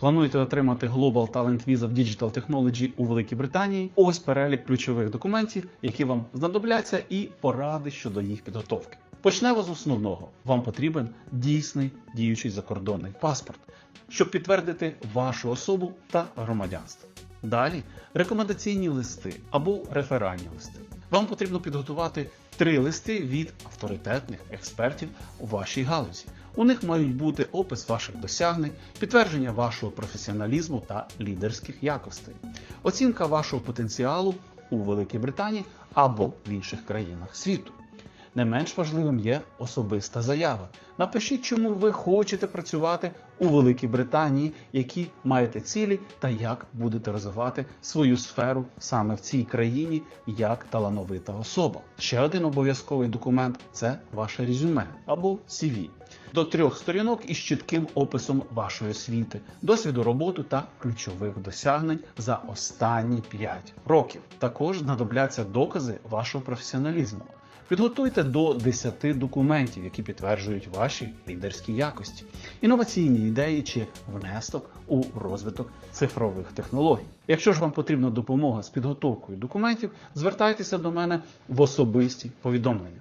Плануєте отримати Global Talent Visa в Digital Technology у Великій Британії? Ось перелік ключових документів, які вам знадобляться, і поради щодо їх підготовки. Почнемо з основного. Вам потрібен дійсний діючий закордонний паспорт, щоб підтвердити вашу особу та громадянство. Далі рекомендаційні листи або реферальні листи. Вам потрібно підготувати три листи від авторитетних експертів у вашій галузі. У них мають бути опис ваших досягнень, підтвердження вашого професіоналізму та лідерських якостей, оцінка вашого потенціалу у Великій Британії або в інших країнах світу. Не менш важливим є особиста заява. Напишіть, чому ви хочете працювати у Великій Британії, які маєте цілі та як будете розвивати свою сферу саме в цій країні як талановита особа. Ще один обов'язковий документ це ваше резюме або CV. До трьох сторінок із чітким описом вашої освіти, досвіду роботи та ключових досягнень за останні 5 років. Також знадобляться докази вашого професіоналізму. Підготуйте до 10 документів, які підтверджують ваші лідерські якості, інноваційні ідеї чи внесок у розвиток цифрових технологій. Якщо ж вам потрібна допомога з підготовкою документів, звертайтеся до мене в особисті повідомлення.